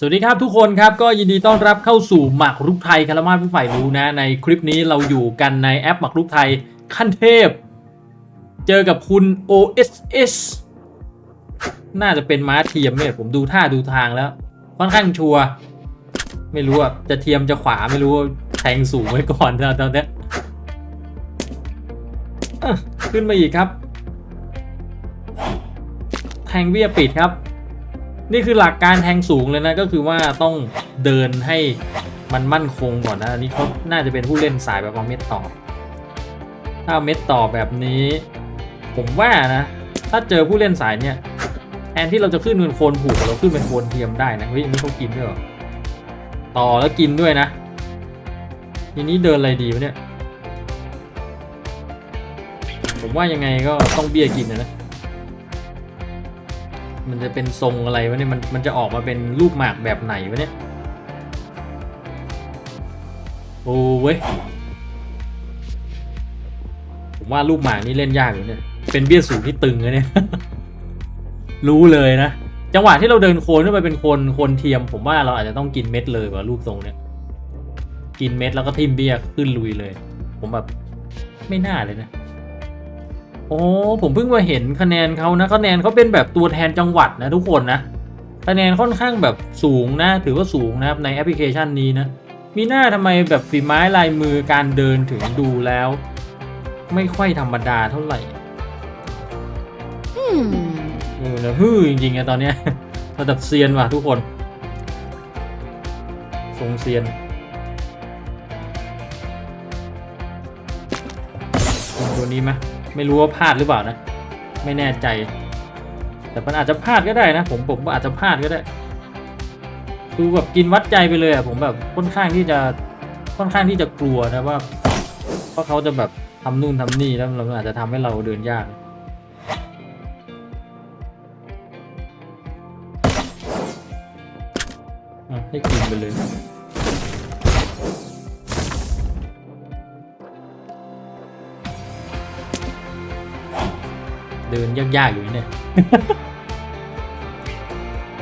สวัสดีครับทุกคนครับก็ยินดีต้อนรับเข้าสู่หมากรุกไทยคารมาผู้ใฝ่รู้นะ ในคลิปนี้เราอยู่กันในแอปหมากรุกไทยขั้นเทพ เจอกับคุณ OSS น่าจะเป็นม้าเทียมเนี่ยผมดูท่าดูทางแล้ว ค่อนข้างชัวร์ไม่รู้อะจะเทียมจะขวาไม่รู้แทงสูงไว้ก่อนตอนนี้ขึ้นมาอีกครับ แทงเบี้ยปิดครับ นี่คือหลักการแทงสูงเลยนะ ก็คือว่าต้องเดินให้มันมั่นคงก่อนนะอันนี้เขาน่าจะเป็นผู้เล่นสายแบบว่าเม็ดต่อ ถ้าเม็ดต่อแบบนี้ ผมว่านะ ถ้าเจอผู้เล่นสายเนี่ยแทนที่เราจะขึ้นเป็นโคนผูกเราขึ้นเป็นโคนเทียมได้นะเฮ้ยอันนี้เขากินด้วยหรอต่อแล้วกินด้วยนะทีนี้เดินอะไรดีวะเนี่ย ผมว่ายังไงก็ต้องเบี้ยกินนะ มันจะเป็นทรงอะไรวะเนี่ยมันมันจะออกมาเป็นรูปหมากแบบไหนวะเนี่ยโอ้เว้ยผมว่ารูปหมากนี่เล่นยากอยู่เนี่ยเป็นเบี้ยสูงที่ตึงนะเนี่ยรู้เลยนะจังหวะที่เราเดินโคนขึ้นไปเป็นโคนโคนเทียม ผมว่าเราอาจจะต้องกินเม็ดเลยกว่ารูปทรงเนี่ยกินเม็ดแล้วก็ทิ่มเบี้ยขึ้นลุยเลย ผมแบบไม่น่าเลยนะ โอ้ผมเพิ่งมาเห็นคะแนนเขานะคะแนนเขาเป็นแบบตัวแทนจังหวัดนะทุกคนนะคะแนนค่อนข้างแบบสูงนะ ถือว่าสูงนะครับในแอปพลิเคชันนี้นะ มีหน้าทำไมแบบฝีไม้ลายมือการเดินถึงดูแล้ว ไม่ค่อยธรรมดาเท่าไหร่เออนะฮือจริงๆอะตอนเนี้ยระดับเซียนว่ะทุกคนทรงเซียนตัวนี้ไหม ไม่รู้ว่าพลาดหรือเปล่านะ ไม่แน่ใจ แต่มันอาจจะพลาดก็ได้นะ ผมผมว่าอาจจะพลาดก็ได้ คือแบบกินวัดใจไปเลยอะผมแบบค่อนข้างที่จะค่อนข้างที่จะกลัวนะว่าเพราะเขาจะแบบทำนู่นทำนี่แล้วมันอาจจะทำให้เราเดินยากให้กินไปเลย เดินยากๆอยู่นี่เนี่ย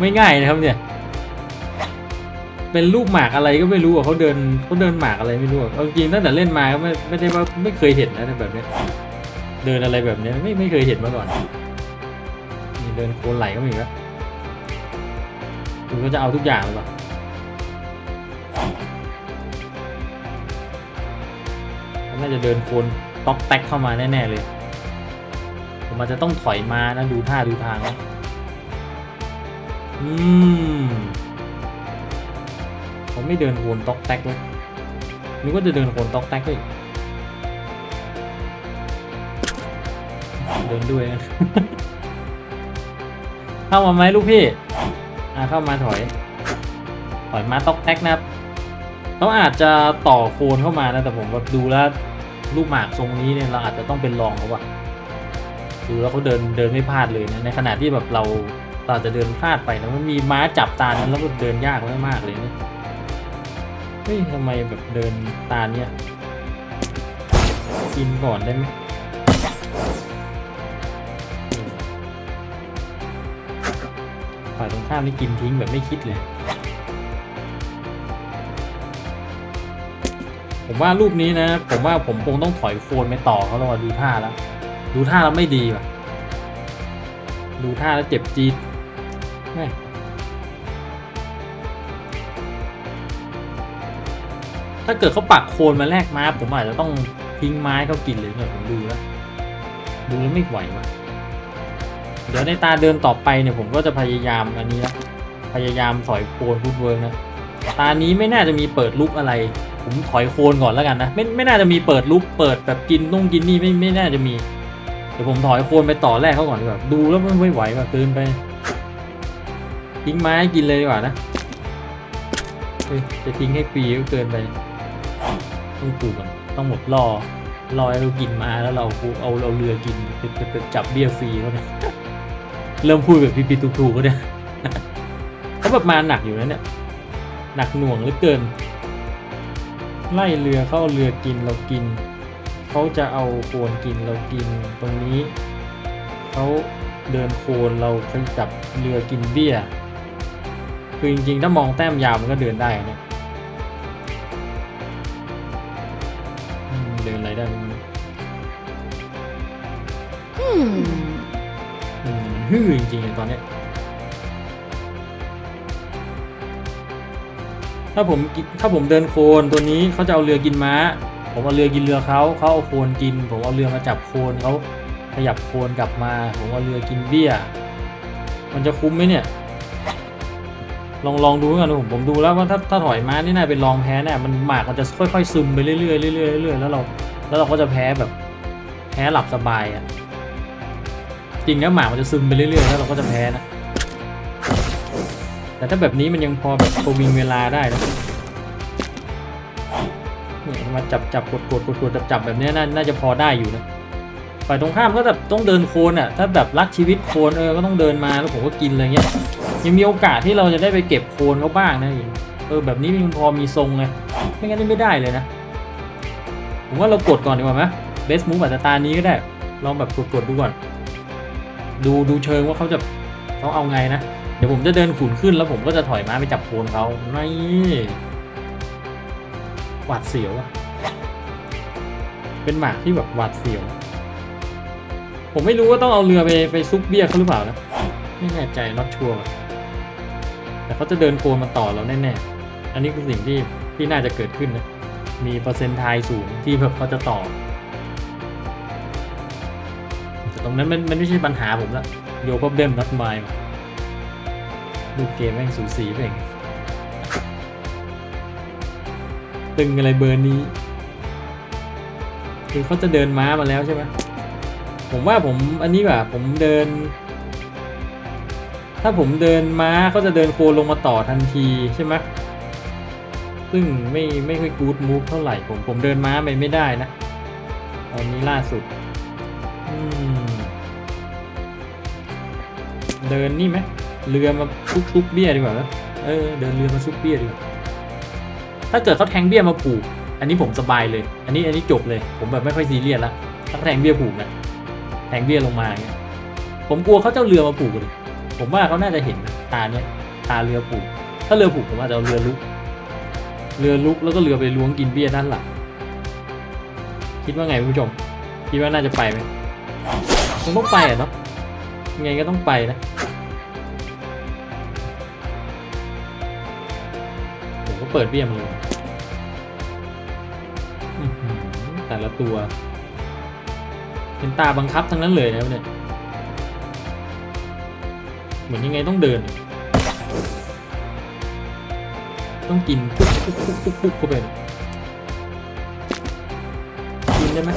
ไม่ง่ายนะครับเนี่ย เป็นลูกหมากอะไรก็ไม่รู้อะเขาเดินเขาเดินหมากอะไรไม่รู้อะเอาจริงตั้งแต่เล่นมาก็ไม่ไม่ได้ว่าไม่เคยเห็นนะแบบเนี้ยเดินอะไรแบบเนี้ยไม่ไม่เคยเห็นมาก่อนนี่เดินโคนไหลก็มีอีกแล้วคุณก็จะเอาทุกอย่างเลยป่ะเขาน่าจะเดินโคนต๊อกแตกเข้ามาแน่ๆเลย ผมอาจจะต้องถอยมานะดูท่าดูทางแล้วอืมเขาไม่เดินโคนต๊อกแตกเลยนึกว่าจะเดินโคนต๊อกแตกเลยเดินด้วยเข้ามาไหมลูกพี่อ่าเข้ามาถอย ถอยมาต๊อกแตกนะครับเขาอาจจะต่อโคนเข้ามานะแต่ผมแบบดูแล้วลูกหมากทรงนี้เนี่ยเราอาจจะต้องเป็นรองเขาว่ะ ดูแล้วเขาเดินเดินไม่พลาดเลยนะในขณะที่แบบเราเราจะเดินพลาดไปนะมันมีม้าจับตานั้นแล้วก็เดินยากมากๆเลยเนี่เฮ้ยทำไมแบบเดินตาเนี้ยกินก่อนได้ไหมฝ่ายตรงข้ามนี่กินทิ้งแบบไม่คิดเลย ผมว่ารูปนี้นะ ผมว่าผมคงต้องถอยโคนไปต่อเขาแล้วดูท่าแล้ว ดูท่าแล้วไม่ดีว่ะ ดูท่าแล้วเจ็บจี๊ดแม่ถ้าเกิดเขาปักโคนมาแลกม้าผมอาจจะต้องทิ้งไม้เขากินเลยเนี่ยผมดูแล้วดูแล้วไม่ไหวว่ะเดี๋ยวในตาเดินต่อไปเนี่ยผมก็จะพยายามอันนี้ละพยายามถอยโคนพุดเวิร์กนะตานี้ไม่น่าจะมีเปิดลุกอะไร ผมถอยโคนก่อนแล้วกันนะ ไม่ไม่น่าจะมีเปิดลุกเปิดแบบกินนุ่งกินนี่ไม่ไม่น่าจะมี ดี๋ยวผมถอยโคนไปต่อแรกเขาก่อนดีกว่าดูแล้วมันไม่ไหวว่ะเกินไปทิ้งไม้กินเลยดีกว่านะเฮ้ยจะทิ้งให้ฟรีก็เกินไปต้องปลูกก่อนต้องหมดรอรอให้เรากินมาแล้วเราเอาเราเรือกินไปไปไปจับเบี้ยฟรีเขาเนี่ยเริ่มพูดแบบพี่ๆถูกๆก็เนี่ยเขาแบบมาหนักอยู่นะเนี่ยหนักหน่วงเหลือเกิน ไล่เรือเข้าเรือกินเรากิน เขาจะเอาโคนกินเรากินตรงนี้เขาเดินโคนเราไปจับเรือกินเบี้ย คือจริงๆ ถ้ามองแต้มยาวมันก็เดินได้นะเดินอะไรได้บ้างเนี่ย Hmm. อืมฮือจริงๆตอนนี้ ถ้าผมถ้าผมเดินโคลนตัวนี้เขาจะเอาเรือกินม้า ผมเอาเรือกินเรือเขาเขาเอาโคลนกิน ผมเอาเรือมาจับโคลนเขาขยับโคลนกลับมา ผมเอาเรือกินเบี้ย มันจะคุ้มไหมเนี่ย ลองลองดูกันผมผมดูแล้วว่าถ้าถ้าถอยม้านี่น่าเป็นรองแพ้เนี่ยมันหมากมันจะค่อยๆซึมไปเรื่อยๆเรื่อยๆเรื่อยๆแล้วเราแล้วเราก็จะแพ้แบบแพ้หลับสบายอะจริงนะหมากมันจะซึมไปเรื่อยๆแล้วเราก็จะแพ้นะแต่ถ้าแบบนี้มันยังพอแบบประวิงเวลาได้นะ เนี่ยมาจับจับกดกดกดกดจับจับแบบนี้น่าน่าจะพอได้อยู่นะฝ่ายตรงข้ามก็แบบต้องเดินโคลนอะถ้าแบบรักชีวิตโคลนเออก็ต้องเดินมาแล้วผมก็กินอะไรเงี้ยยังมีโอกาสที่เราจะได้ไปเก็บโคลนเขาบ้างนะเออแบบนี้มันพอมีทรงไงไม่งั้นไม่ได้เลยนะ ผมว่าเรากดก่อนดีกว่าไหมเบสมูฟอาจจะตานี้ก็ได้ลองแบบกดกดๆดูก่อน ดูดูเชิงว่าเขาจะเขาเอาไงนะ เดี๋ยวผมจะเดินขุนขึ้นแล้วผมก็จะถอยม้าไปจับโคนเขานี่ หวาดเสียวอะเป็นหมากที่แบบหวาดเสียว ผมไม่รู้ว่าต้องเอาเรือไปไปซุกเบี้ยเขาหรือเปล่านะ ไม่แน่ใจน็อตชัวร์แต่เขาจะเดินโคนมาต่อเราแน่ๆ อันนี้คือสิ่งที่ที่น่าจะเกิดขึ้นนะ มีเปอร์เซ็นต์ทายสูงที่แบบเขาจะต่อแต่ตรงนั้นมันมันไม่ใช่ปัญหาผมละโยพับเดมนัดไมล์ดูเกมแม่งสูสีไปเอง ตึงอะไรเบอร์นี้ คือเขาจะเดินม้ามาแล้วใช่ไหมผมว่าผมอันนี้แบบผมเดิน ถ้าผมเดินม้าก็จะเดินโคลงมาต่อทันทีใช่ไหมซึ่งไม่ไม่ค่อยกู๊ดมูฟเท่าไหร่ผมผมเดินม้าไปไม่ได้นะตอนนี้ล่าสุดเดินนี่ไหมเรือมาซุกซุกเบี้ยดีกว่าเออเดินเรือมาซุกเบี้ยดีกว่า ถ้าเกิดเขาแทงเบี้ยมาผูก อันนี้ผมสบายเลย อันนี้อันนี้จบเลย ผมแบบไม่ค่อยซีเรียสละถ้าแทงเบี้ยผูกนะ แทงเบี้ยลงมาเงี้ยผมกลัวเขาเจ้าเรือมาผูกเลย ผมว่าเขาน่าจะเห็นนะตาเนี้ยตาเรือผูก ถ้าเรือผูกผมอาจจะเอาเรือลุก เรือลุกแล้วก็เรือไปล้วงกินเบี้ยด้านหลัง คิดว่าไงคุณผู้ชม คิดว่าน่าจะไปไหมคงต้องไปอะเนาะยังไงก็ต้องไปนะ ก็เปิดเบี้ยมาเลยแต่ละตัว เป็นตาบังคับทั้งนั้นเลยนะเนี่ย เหมือนยังไงต้องเดิน ต้องกินปุ๊บปุ๊บปุ๊บปุ๊บปุ๊บเข้าไปกินได้ไหม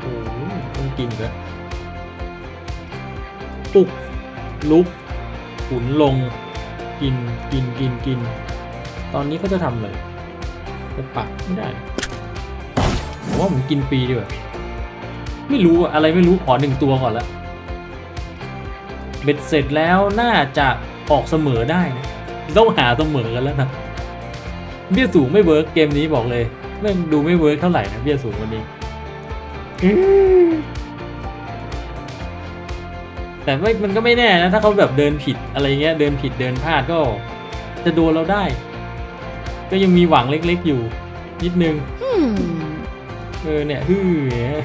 โอ้ต้องกินเลยปุกลุกขุนลง กินกินกินกิน ตอนนี้เขาจะทำอะไรจะปักไม่ได้ผมว่าผมกินฟรีดีกว่าไม่รู้อะอะไรไม่รู้ขอหนึ่งตัวก่อนละเบ็ดเสร็จแล้วน่าจะออกเสมอได้นะต้องหาเสมอกันแล้วนะเบี้ยสูงไม่เวิร์กเกมนี้บอกเลยแม่งดูไม่เวิร์กเท่าไหร่นะเบี้ยสูงวันนี้ แต่ไม่มันก็ไม่แน่นะ ถ้าเขาแบบเดินผิดอะไรเงี้ยเดินผิดเดินพลาดก็ จะโดนเราได้ ก็ยังมีหวังเล็กๆอยู่ นิดนึง Hmm. เออเนี่ยฮือเนี่ย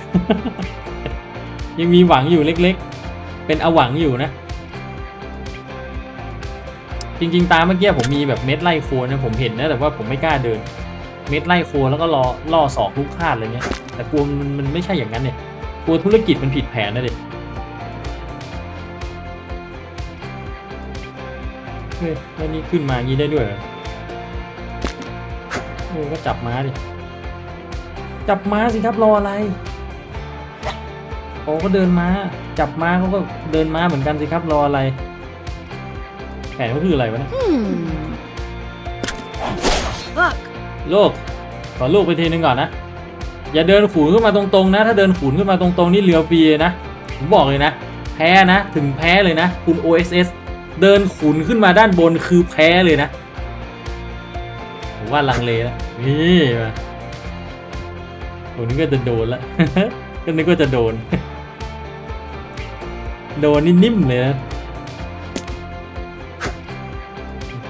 ยังมีหวังอยู่เล็กๆ เป็นเอาหวังอยู่นะ จริงๆ ตามเมื่อกี้ผมมีแบบเม็ดไล่โคนนะผมเห็นนะแต่ว่าผมไม่กล้าเดิน เม็ดไล่โคนแล้วก็รอล่อสอกลูกคาดอะไรเงี้ยแต่กลัวมันมันไม่ใช่อย่างนั้นเนี่ยกลัวธุรกิจมันผิดแผนนะเด็ก ฮ้ยแล้วนี่ขึ้นมางี้ได้ด้วยเหรอเออก็จับม้าดิ จับม้าสิครับรออะไรโอ้ก็เดินม้า จับม้าเขาก็เดินม้าเหมือนกันสิครับรออะไรแผนเขาคืออะไรวะเนี่ย Hmm. Look. ลูกขอลูกไปทีนึงก่อนนะ อย่าเดินขูนขึ้นมาตรงๆนะ ถ้าเดินขูนขึ้นมาตรงๆนี่เรือฟรีเลยนะ ผมบอกเลยนะ แพ้นะ ถึงแพ้เลยนะ คุณ OSS เดินขุนขึ้นมาด้านบนคือแพ้เลยนะผมว่าลังเลแล้วนี่มาผมนึกว่าจะโดนละก็นึกว่าจะโดน โดนนิ่มเลยนะ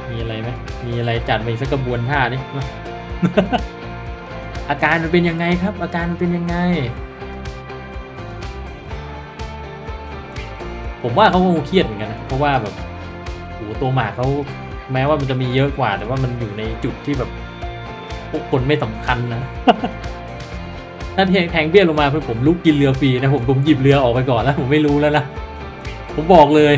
มีอะไรไหมมีอะไรจัดมาอีกสักกระบวนท่าดิอาการมันเป็นยังไงครับ อาการมันเป็นยังไง ผมว่าเขาคงเครียดเหมือนกันนะเพราะว่าแบบ โหตัวหมากเขาแม้ว่ามันจะมีเยอะกว่า แต่ว่ามันอยู่ในจุดที่แบบพวกคนไม่สำคัญนะ ถ้าแทงแทงเบี้ยลงมาเพื่อผมลุกกินเรือฟรีนะผมผมหยิบเรือออกไปก่อนแล้ว ผมไม่รู้แล้วนะผมบอกเลย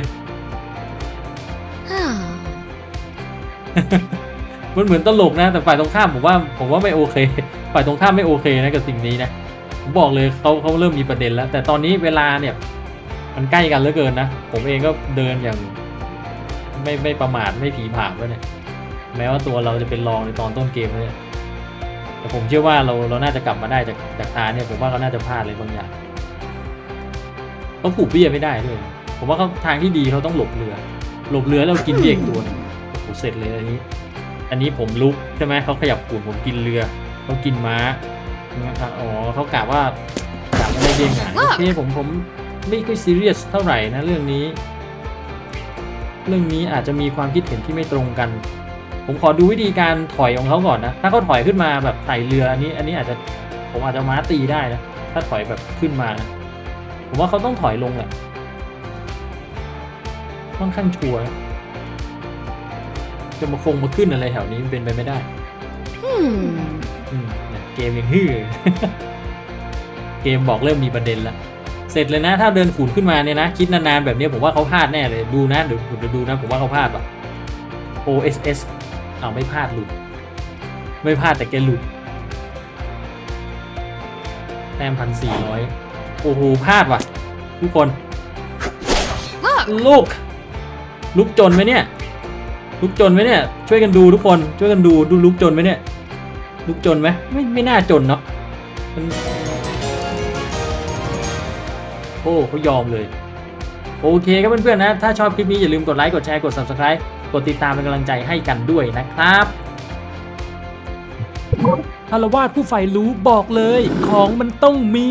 มันเหมือนตลกนะ แต่ฝ่ายตรงข้ามผมว่า ผมว่าไม่โอเค ฝ่ายตรงข้ามไม่โอเคนะกับสิ่งนี้นะผมบอกเลยเขาเขาเริ่มมีประเด็นแล้ว แต่ตอนนี้เวลาเนี่ย มันใกล้กันเหลือเกินนะ ผมเองก็เดินอย่าง ไม่ไม่ประมาทไม่ผีผามด้วยเนี่ยแม้ว่าตัวเราจะเป็นรองในตอนต้นเกมเลยแต่ผมเชื่อว่าเราเราน่าจะกลับมาได้จากจากตาเนี่ยผมว่าเขาน่าจะพลาดอะไรบางอย่างเขาผูกเบี้ยไม่ได้ด้วยผมว่าเขาทางที่ดีเขาต้องหลบเรือ หลบเรือแล้วกินเบี้ยตัวโอ้โหเสร็จเลยอันนี้ อันนี้ผมลุกใช่ไหมเขาขยับปูนผมกินเรือเขากินม้านะครับอ๋อเขากะว่ากะไม่ได้เบี้ยงายโอเคผมผมไม่ค่อยซีเรียสเท่าไหร่นะเรื่องนี้ เรื่องนี้อาจจะมีความคิดเห็นที่ไม่ตรงกัน ผมขอดูวิธีการถอยของเขาก่อนนะ ถ้าเขาถอยขึ้นมาแบบไต่เรืออันนี้ อันนี้อาจจะผมอาจจะม้าตีได้นะ ถ้าถอยแบบขึ้นมานะผมว่าเขาต้องถอยลงแหละค่อนข้างชัวร์นะจะมาคงมาขึ้นอะไรแถวนี้มันเป็นไปไม่ได้อืมเนี่ยเกมยังฮือเกมบอกเริ่มมีประเด็นแล้ว เสร็จเลยนะ ถ้าเดินขุนขึ้นมาเนี่ยนะ คิดนานๆแบบนี้ผมว่าเขาพลาดแน่เลยดูนะเดี๋ยวเดี๋ยวดูนะ ผมว่าเขาพลาดป่ะ OSS เอาวไม่พลาดหลุด ไม่พลาดแต่แกหลุดแต้มพันสี่ร้อยโอ้โหพลาดว่ะ ทุกคน ลูกลุกจนไหมเนี่ยลุกจนไหมเนี่ย ช่วยกันดูทุกคนช่วยกันดูดูลุกจนไหมเนี่ยลุกจนไหมไม่ไม่น่าจนเนาะมัน โอ้เขายอมเลย โอเคครับเพื่อนๆนะ ถ้าชอบคลิปนี้อย่าลืมกดไลค์ กดแชร์ กด subscribe กดติดตามเป็นกำลังใจให้กันด้วยนะครับคารวาสผู้ใฝ่รู้บอกเลยของมันต้องมี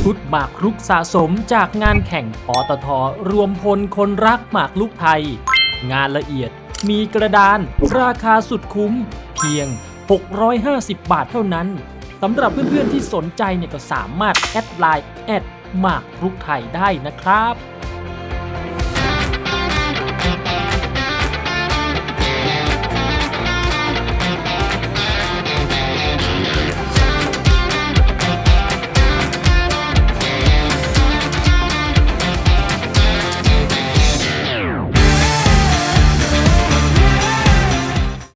ชุดหมากรุกสะสมจากงานแข่งปตทรวมพลคนรักหมากรุกไทย งานละเอียดมีกระดาน ราคาสุดคุ้ม เพียง 650 บาทเท่านั้นสำหรับเพื่อนๆที่สนใจเนี่ยก็สามารถแอดไลน์แอด หมากรุกไทยได้นะครับ